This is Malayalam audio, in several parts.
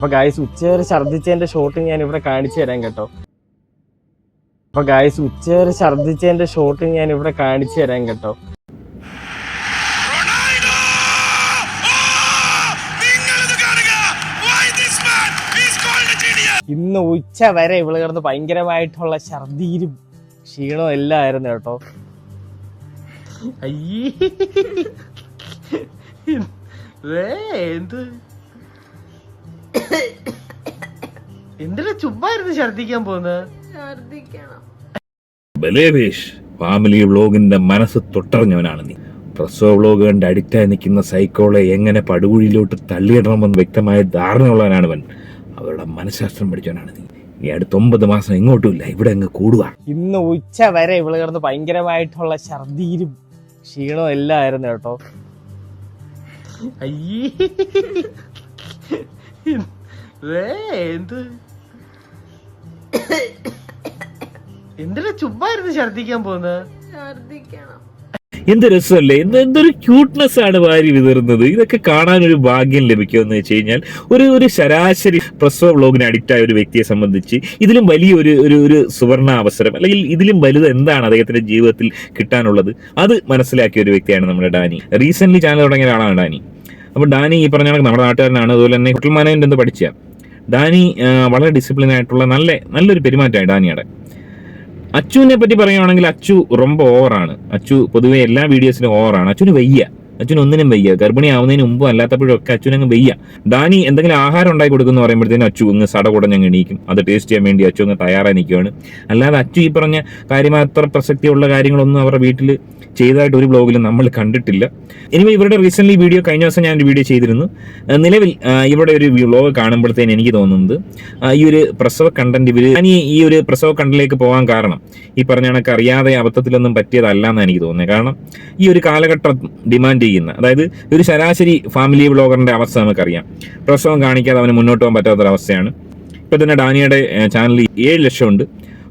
അപ്പൊ ഗായ്സ് ഉച്ചവരെ ഛർദ്ദിച്ചതിന്റെ ഷോട്ട് ഞാൻ ഇവിടെ കാണിച്ചു തരാം കേട്ടോ. അപ്പൊ ഗായ്സ് ഉച്ചവരെ ഛർദ്ദിച്ചതിന്റെ ഷോട്ട് ഞാൻ ഇവിടെ കാണിച്ചു തരാം കേട്ടോ? ഇന്ന് ഉച്ച വരെ ഇവൾ കിടന്ന് ഭയങ്കരമായിട്ടുള്ള ഛർദിയിലും ക്ഷീണവും എല്ലാം ആയിരുന്നു കേട്ടോ. അയ്യേ. എന്ത്? എന്തിനാ ചുമ്മായിരുന്നു ഛർദിക്കാൻ പോകുന്നത് ഛർദിക്കണം ഫാമിലി വ്ളോഗിന്റെ മനസ്സ് തൊട്ടറിഞ്ഞവനാണ് നീ. പ്രസവ വ്ളോഗ് കണ്ട് അഡിക്റ്റായി നിൽക്കുന്ന സൈക്കോളെ എങ്ങനെ പടുകുഴിയിലോട്ട് തള്ളിയിടണമെന്ന് വ്യക്തമായ ധാരണയുള്ളവനാണ് അവൻ. അവരുടെ മനഃശാസ്ത്രം പഠിച്ചവനാണ് നീ. ഈ അടുത്ത ഒമ്പത് മാസം ഇങ്ങോട്ടുമില്ല ഇവിടെ അങ്ങ് കൂടുക. ഇന്ന് ഉച്ച വരെ ഇവൾ കിടന്ന് ഭയങ്കരമായിട്ടുള്ള ഛർദിയിലും ക്ഷീണവും എല്ലാം ആയിരുന്നു കേട്ടോ. അയ്യേ. എന്ത്? എന്തിനാ ചുമ്മാ ഇരുന്ന് ഛർദിക്കാൻ പോകുന്നത് ഛർദിക്കണം എന്ത് രസമല്ലേ? എന്ത് എന്തൊരു ക്യൂട്ട്നെസ് ആണ് വാരി വിതറുന്നത്. ഇതൊക്കെ കാണാൻ ഒരു ഭാഗ്യം ലഭിക്കുമെന്ന് വെച്ച് കഴിഞ്ഞാൽ ഒരു ഒരു ശരാശരി പ്രസവ ബ്ലോഗിന് അഡിക്റ്റ് ആയ ഒരു വ്യക്തിയെ സംബന്ധിച്ച് ഇതിലും വലിയ ഒരു ഒരു ഒരു സുവർണ അവസരം അല്ലെങ്കിൽ ഇതിലും വലുത് എന്താണ് അദ്ദേഹത്തിന്റെ ജീവിതത്തിൽ കിട്ടാനുള്ളത്? അത് മനസ്സിലാക്കിയ ഒരു വ്യക്തിയാണ് നമ്മുടെ ഡാനി. റീസെന്റ് ചാനൽ തുടങ്ങിയ ഒരാളാണ് ഡാനി. അപ്പോൾ ഡാനി ഈ പറഞ്ഞ നമ്മുടെ നാട്ടുകാരനാണ്. അതുപോലെ തന്നെ ഹോട്ടൽ മാനേജ്മെന്റ് എന്ത് പഠിച്ച? ഡാനി വളരെ ഡിസിപ്ലിൻ ആയിട്ടുള്ള നല്ല നല്ലൊരു പെരുമാറ്റമായി ഡാനിയുടെ. അച്ചുവിനെ പറ്റി പറയുകയാണെങ്കിൽ അച്ചു റൊമ്പ ഓവറാണ് അച്ചു പൊതുവെ എല്ലാ വീഡിയോസിലും ഓവറാണ് അച്ചുവിന് വയ്യ. അച്ഛന് ഒന്നിനും വയ്യ. ഗർഭിണി ആവുന്നതിന് മുമ്പും അല്ലാത്തപ്പോഴും ഒക്കെ അച്ഛനങ്ങ് വയ്യ. ഡാനി എന്തെങ്കിലും ആഹാരം ഉണ്ടാക്കി കൊടുക്കുന്നു പറയുമ്പോഴത്തേനും സട അങ്ങ് സടകുടഞ്ഞങ്ങ് എണീക്കും. അത് ടേസ്റ്റ് ചെയ്യാൻ വേണ്ടി അച്ചു അങ്ങ് തയ്യാറായി നിൽക്കുകയാണ് അല്ലാതെ അച്ചു ഈ പറഞ്ഞ കാര്യമാത്ര പ്രസക്തിയുള്ള കാര്യങ്ങളൊന്നും അവരുടെ വീട്ടിൽ ചെയ്തതായിട്ട് ഒരു ബ്ലോഗിലും നമ്മൾ കണ്ടിട്ടില്ല. ഇനി ഇവരുടെ റീസെന്റ് വീഡിയോ കഴിഞ്ഞ ദിവസം ഒരു വീഡിയോ ചെയ്തിരുന്നു. നിലവിൽ ഇവിടെ ഒരു വ്ലോഗ് കാണുമ്പോഴത്തേന് എനിക്ക് തോന്നുന്നത് ഈ ഒരു പ്രസവ കണ്ടന്റ് ഇവർ ഈ ഒരു പ്രസവ കണ്ടന്റിലേക്ക് പോകാൻ കാരണം ഈ പറഞ്ഞ കണക്ക് അറിയാതെ അബദ്ധത്തിലൊന്നും പറ്റിയതല്ല എന്നാണ് എനിക്ക് തോന്നുന്നത്. കാരണം ഈ ഒരു കാലഘട്ടം ഡിമാൻഡ് ചെയ്യുന്ന അതായത് ഒരു ശരാശരി ഫാമിലി വ്ളോഗറിന്റെ അവസ്ഥ നമുക്കറിയാം. പ്രസവം കാണിക്കാതെ അവന് മുന്നോട്ട് പോകാൻ പറ്റാത്തൊരവസ്ഥയാണ്. ഇപ്പൊ തന്നെ ഡാനിയുടെ ചാനലിൽ ഏഴ് ലക്ഷം ഉണ്ട്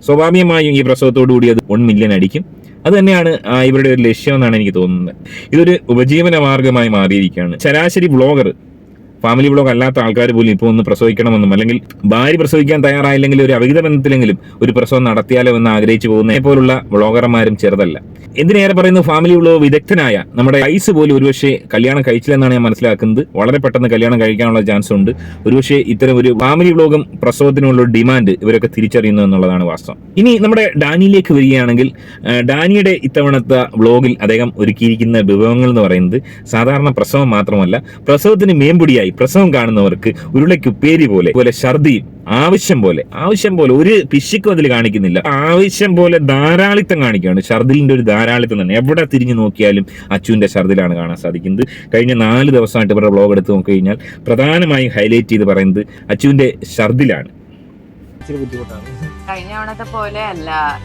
സ്വാഭാവികമായും ഈ പ്രസവത്തോടു കൂടി അത് വൺ മില്യൺ അടിക്കും. അത് തന്നെയാണ് ഇവരുടെ ഒരു ലക്ഷ്യം എന്നാണ് എനിക്ക് തോന്നുന്നത്. ഇതൊരു ഉപജീവന മാർഗമായി മാറിയിരിക്കുകയാണ്. ശരാശരി വ്ളോഗർ ഫാമിലി ബ്ലോഗ് അല്ലാത്ത ആൾക്കാർ പോലും ഇപ്പോൾ ഒന്ന് പ്രസവിക്കണമെന്നും അല്ലെങ്കിൽ ഭാര്യ പ്രസവിക്കാൻ തയ്യാറായില്ലെങ്കിൽ ഒരു അവിഹിത ബന്ധത്തിലെങ്കിലും ഒരു പ്രസവം നടത്തിയാലോ എന്ന് ആഗ്രഹിച്ചു പോകുന്ന പോലുള്ള ബ്ലോഗർമാരും ചെറുതല്ല. എന്തിനേറെ പറയുന്നു ഫാമിലി ബ്ലോഗ് വിദഗ്ധനായ നമ്മുടെ ഐസ് പോലും ഒരുപക്ഷെ കല്യാണം കഴിച്ചില്ലെന്നാണ് ഞാൻ മനസ്സിലാക്കുന്നത്. വളരെ പെട്ടെന്ന് കല്യാണം കഴിക്കാനുള്ള ചാൻസ് ഉണ്ട്. ഒരുപക്ഷെ ഇത്തരം ഒരു ഫാമിലി ബ്ലോഗും പ്രസവത്തിനുള്ള ഡിമാൻഡ് ഇവരൊക്കെ തിരിച്ചറിയുന്നു എന്നുള്ളതാണ് വാസ്തവം. ഇനി നമ്മുടെ ഡാനിയിലേക്ക് വരികയാണെങ്കിൽ ഡാനിയുടെ ഇത്തവണത്തെ വ്ളോഗിൽ അദ്ദേഹം ഒരുക്കിയിരിക്കുന്ന വിഭവങ്ങൾ എന്ന് പറയുന്നത് സാധാരണ പ്രസവം മാത്രമല്ല പ്രസവത്തിന് മേമ്പൊടിയായി പ്രസവം കാണുന്നവർക്ക് ഉരുളയ്ക്കുപ്പേരി പോലെ പോലെ ഛർദി ആവശ്യം പോലെ ആവശ്യം പോലെ ഒരു പിശുക്കും അതിൽ കാണിക്കുന്നില്ല. ആവശ്യം പോലെ ധാരാളിത്തം കാണിക്കുകയാണ്. ഛർദിലിന്റെ ഒരു ധാരാളിത്തം തന്നെ എവിടെ തിരിഞ്ഞു നോക്കിയാലും അച്ചുവിന്റെ ഛർദിലാണ് കാണാൻ സാധിക്കുന്നത്. കഴിഞ്ഞ നാല് ദിവസമായിട്ട് ഇവരുടെ ബ്ലോഗ് എടുത്ത് നോക്കിക്കഴിഞ്ഞാൽ പ്രധാനമായും ഹൈലൈറ്റ് ചെയ്ത് പറയുന്നത് അച്ചുവിന്റെ ഛർദിലാണ്. ഇച്ചിരി ബുദ്ധിമുട്ടാണ്. കഴിഞ്ഞ തവണത്തെ പോലെ അല്ല.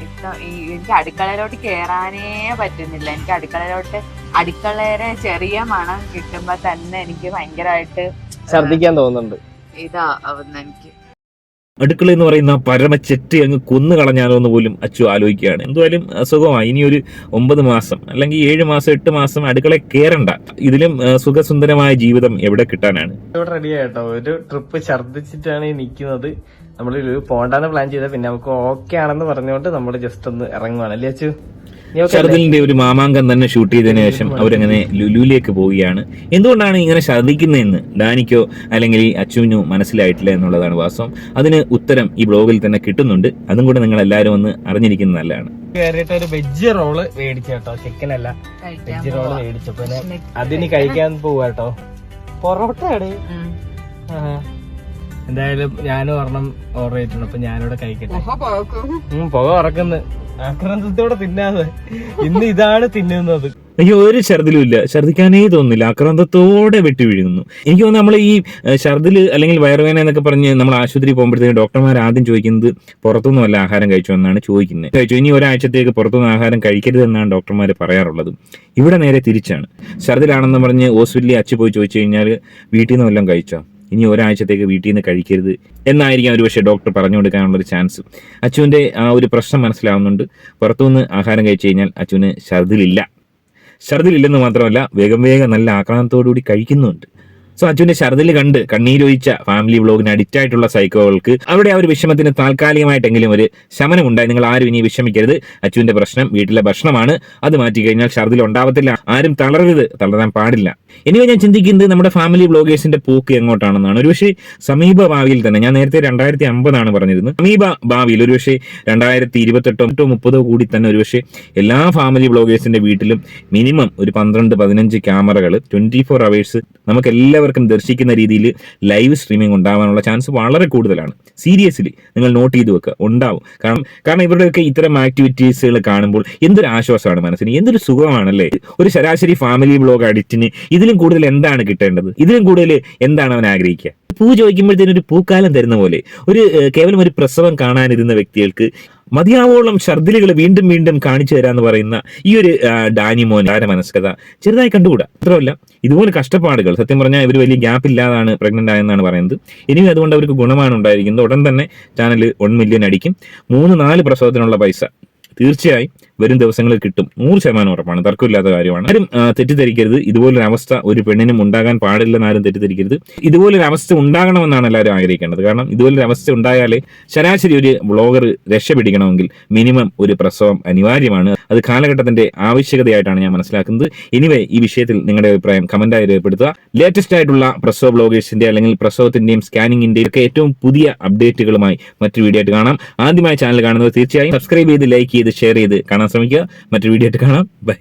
ഈ എനിക്ക് അടുക്കളയിലോട്ട് കയറാനേ പറ്റുന്നില്ല. എനിക്ക് അടുക്കളയിലോട്ട് അടുക്കളയുടെ ചെറിയ മണം കിട്ടുമ്പോ തന്നെ എനിക്ക് ഭയങ്കരമായിട്ട് ഛർദിക്കാൻ തോന്നുന്നുണ്ട്. ഇതാ എനിക്ക്. അടുക്കള എന്ന് പറയുന്ന പരമച്ചെറ്റ് അങ്ങ് കൊന്നു കളഞ്ഞാലോ എന്ന് പോലും അച്ചു ആലോചിക്കുകയാണ്. എന്തായാലും സുഖമായി ഇനി ഒരു ഒമ്പത് മാസം അല്ലെങ്കിൽ ഏഴ് മാസം എട്ട് മാസം അടുക്കള കേറണ്ട. ഇതിലും സുഖസുന്ദരമായ ജീവിതം എവിടെ കിട്ടാനാണ്? ഇവിടെ റെഡി ആയിട്ടോ ഒരു ട്രിപ്പ് ഛർദ്ദിച്ചിട്ടാണ് ഈ നിൽക്കുന്നത് നമ്മൾ പോണ്ടാന്ന് പ്ലാൻ ചെയ്ത പിന്നെ നമുക്ക് ഓക്കെ ആണെന്ന് പറഞ്ഞുകൊണ്ട് നമ്മൾ ജസ്റ്റ് ഒന്ന് ഇറങ്ങുവാണ്. അല്ലേ അച്ചു? ഷർദിലിന്റെ ഒരു മാമാങ്കം തന്നെ ഷൂട്ട് ചെയ്തതിനു ശേഷം അവരങ്ങനെ ലുലുവിലേക്ക് പോവുകയാണ്. എന്തുകൊണ്ടാണ് ഇങ്ങനെ ഛർദിക്കുന്നതെന്ന് ഡാനിക്കോ അല്ലെങ്കിൽ അച്ചുവിനോ മനസ്സിലായിട്ടില്ല എന്നുള്ളതാണ് വാസ്തവം. അതിന് ഉത്തരം ഈ ബ്ലോഗിൽ തന്നെ കിട്ടുന്നുണ്ട്. അതും കൂടെ നിങ്ങൾ എല്ലാവരും ഒന്ന് അറിഞ്ഞിരിക്കുന്നത് നല്ലതാണ്. കയറിയിട്ട് ഒരു വെജ് റോൾ മേടിച്ചു കേട്ടോ. ചിക്കൻ അല്ല. Veg roll. മേടിച്ചു. അതിന് കഴിക്കാൻ പോവാട്ടോ പൊറോട്ടയാണ്. എന്തായാലും ഞാനും ഒരെണ്ണം ഓർഡർ ചെയ്തിട്ടുണ്ട്. അപ്പൊ ഞാനിവിടെ കഴിക്കട്ടെ പുക ഉറക്കുന്നു ആക്രാന്തത്തോടെ തിന്നാതെ. ഇന്ന് ഇതാണ് തിന്നുന്നത്. അയ്യോ ഒരു ഛർദിലും ഇല്ല. ഛർദിക്കാനേ തോന്നുന്നില്ല. ആക്രാന്തത്തോടെ വെട്ടി വീഴുന്നു എനിക്ക് തോന്നുന്നു നമ്മൾ ഈ ഛർദിൽ ഛർദിൽ അല്ലെങ്കിൽ വയറുവേന എന്നൊക്കെ പറഞ്ഞ് നമ്മൾ ആശുപത്രി പോകുമ്പോഴത്തേക്ക് ഡോക്ടർമാർ ആദ്യം ചോദിക്കുന്നത് പുറത്തുനിന്നും വല്ല ആഹാരം കഴിച്ചോ എന്നാണ് ചോദിക്കുന്നത്. കഴിച്ചു? ഇനി ഒരാഴ്ചത്തേക്ക് പുറത്തുനിന്ന് ആഹാരം കഴിക്കരുത് എന്നാണ് ഡോക്ടർമാർ പറയാറുള്ളത്. ഇവിടെ നേരെ തിരിച്ചാണ്. ഛർദിലാണെന്ന് പറഞ്ഞ് ഹോസ്പിറ്റലിൽ അച്ചു പോയി ചോദിച്ചു കഴിഞ്ഞാൽ വീട്ടിൽ നിന്ന് വല്ലതും കഴിച്ചോ? ഇനി ഒരാഴ്ചത്തേക്ക് വീട്ടിൽ നിന്ന് കഴിക്കരുത് എന്നായിരിക്കും ഒരുപക്ഷെ ഡോക്ടർ പറഞ്ഞു കൊടുക്കാനുള്ള ഒരു ചാൻസ് അച്ചുവിന്റെ ആ ഒരു പ്രശ്നം മനസ്സിലാവുന്നുണ്ട്. പുറത്തുനിന്ന് ആഹാരം കഴിച്ചു കഴിഞ്ഞാൽ അച്ചുവിന് ഛർദിലില്ല. ഛർദിലില്ലെന്ന് മാത്രമല്ല വേഗം വേഗം നല്ല ആക്രാന്തത്തോടുകൂടി കഴിക്കുന്നുണ്ട്. സോ അജുവിന്റെ ഛർദിൽ കണ്ട് കണ്ണീരൊഴിച്ച ഫാമിലി വ്ളോഗിന് അഡിക്റ്റ് ആയിട്ടുള്ള സൈക്കോകൾക്ക് അവിടെ ആ ഒരു വിഷമത്തിന് താൽക്കാലികമായിട്ടെങ്കിലും ഒരു ശമനം ഉണ്ടായി നിങ്ങൾ ആരും ഇനി വിഷമിക്കരുത്. അച്ചുവിന്റെ പ്രശ്നം വീട്ടിലെ ഭക്ഷണമാണ്. അത് മാറ്റി കഴിഞ്ഞാൽ ഛർദിൽ ഉണ്ടാവത്തില്ല. ആരും തളരരുത്. തളരാൻ പാടില്ല. ഇനി ഞാൻ ചിന്തിക്കുന്നത് നമ്മുടെ ഫാമിലി വ്ളോഗേഴ്സിന്റെ പോക്ക് എങ്ങോട്ടാണെന്നാണ്. ഒരുപക്ഷെ സമീപ ഭാവിയിൽ തന്നെ ഞാൻ നേരത്തെ രണ്ടായിരത്തി അമ്പതാണ് പറഞ്ഞിരുന്നത്. സമീപ ഭാവിയിൽ ഒരുപക്ഷെ രണ്ടായിരത്തി ഇരുപത്തെട്ടോ മുപ്പതോ കൂടി തന്നെ ഒരുപക്ഷെ എല്ലാ ഫാമിലി വ്ളോഗേഴ്സിന്റെ വീട്ടിലും മിനിമം ഒരു പന്ത്രണ്ട് പതിനഞ്ച് ക്യാമറകൾ ട്വന്റി ഫോർ അവേഴ്സ് നമുക്ക് എല്ലാവർക്കും ദർശിക്കുന്ന രീതിയിൽ ലൈവ് സ്ട്രീമിംഗ് ഉണ്ടാവാനുള്ള ചാൻസ് വളരെ കൂടുതലാണ്. സീരിയസ്ലി നിങ്ങൾ നോട്ട് ചെയ്ത് വെക്കുക. ഉണ്ടാവും. കാരണം കാരണം ഇവരുടെയൊക്കെ ഇത്തരം ആക്ടിവിറ്റീസുകൾ കാണുമ്പോൾ എന്തൊരു ആശ്വാസമാണ് മനസ്സിന്. എന്തൊരു സുഖമാണല്ലേ? ഒരു ശരാശരി ഫാമിലി ബ്ലോഗ് അഡിറ്റിന് ഇതിലും കൂടുതൽ എന്താണ് കിട്ടേണ്ടത്? ഇതിലും കൂടുതൽ എന്താണ് അവൻ ആഗ്രഹിക്കുക? പൂ ചോദിക്കുമ്പോഴത്തേനും ഒരു പൂക്കാലം തരുന്ന പോലെ ഒരു കേവലം ഒരു പ്രസവം കാണാനിരുന്ന വ്യക്തികൾക്ക് മതിയാവോളം ഛർദിലുകൾ വീണ്ടും വീണ്ടും കാണിച്ചു തരാന്ന് പറയുന്ന ഈ ഒരു ഡാനിമോൻ ആര മനസ്കഥ ചെറുതായി കണ്ടുകൂടാ. മാത്രമല്ല ഇതുപോലെ കഷ്ടപ്പാടുകൾ സത്യം പറഞ്ഞാൽ ഇവർ വലിയ ഗ്യാപ്പ് ഇല്ലാതാണ് പ്രഗ്നന്റ് ആയെന്നാണ് പറയുന്നത്. ഇനിയും അതുകൊണ്ട് അവർക്ക് ഗുണമാണ് ഉണ്ടായിരിക്കുന്നത്. ഉടൻ തന്നെ ചാനൽ വൺ മില്യൺ അടിക്കും. മൂന്ന് നാല് പ്രസവത്തിനുള്ള പൈസ. തീർച്ചയായും വരും ദിവസങ്ങളിൽ കിട്ടും. നൂറ് ശതമാനം ഉറപ്പാണ്. തർക്കമില്ലാത്ത കാര്യമാണ്. ആരും തെറ്റിദ്ധരിക്കരുത്. ഇതുപോലൊരു അവസ്ഥ ഒരു പെണ്ണിനും ഉണ്ടാകാൻ പാടില്ലെന്ന് ആരും തെറ്റിദ്ധരിക്കരുത്. ഇതുപോലൊരു അവസ്ഥ ഉണ്ടാകണമെന്നാണ് എല്ലാവരും ആഗ്രഹിക്കേണ്ടത്. കാരണം ഇതുപോലൊരു അവസ്ഥ ഉണ്ടായാലേ ശരാശരി ഒരു ബ്ലോഗർ രക്ഷപിടിക്കണമെങ്കിൽ മിനിമം ഒരു പ്രസവം അനിവാര്യമാണ്. അത് കാലഘട്ടത്തിന്റെ ആവശ്യകതയായിട്ടാണ് ഞാൻ മനസ്സിലാക്കുന്നത്. ഇനിവേ ഈ വിഷയത്തിൽ നിങ്ങളുടെ അഭിപ്രായം കമന്റായി രേഖപ്പെടുത്തുക. ലേറ്റസ്റ്റ് ആയിട്ടുള്ള പ്രസവ ബ്ലോഗേഴ്സിന്റെ അല്ലെങ്കിൽ പ്രസവത്തിന്റെയും സ്കാനിങ്ങിന്റെയും ഒക്കെ ഏറ്റവും പുതിയ അപ്ഡേറ്റുകളുമായി മറ്റൊരു വീഡിയോ ആയിട്ട് കാണാം. ആദ്യമായി ചാനൽ കാണുന്നവർ തീർച്ചയായും സബ്സ്ക്രൈബ് ചെയ്ത് ലൈക്ക് ചെയ്ത് ഷെയർ ചെയ്ത് കാണാൻ ശ്രമിക്കുക. മറ്റൊരു വീഡിയോ ആയിട്ട് കാണാം. ബൈ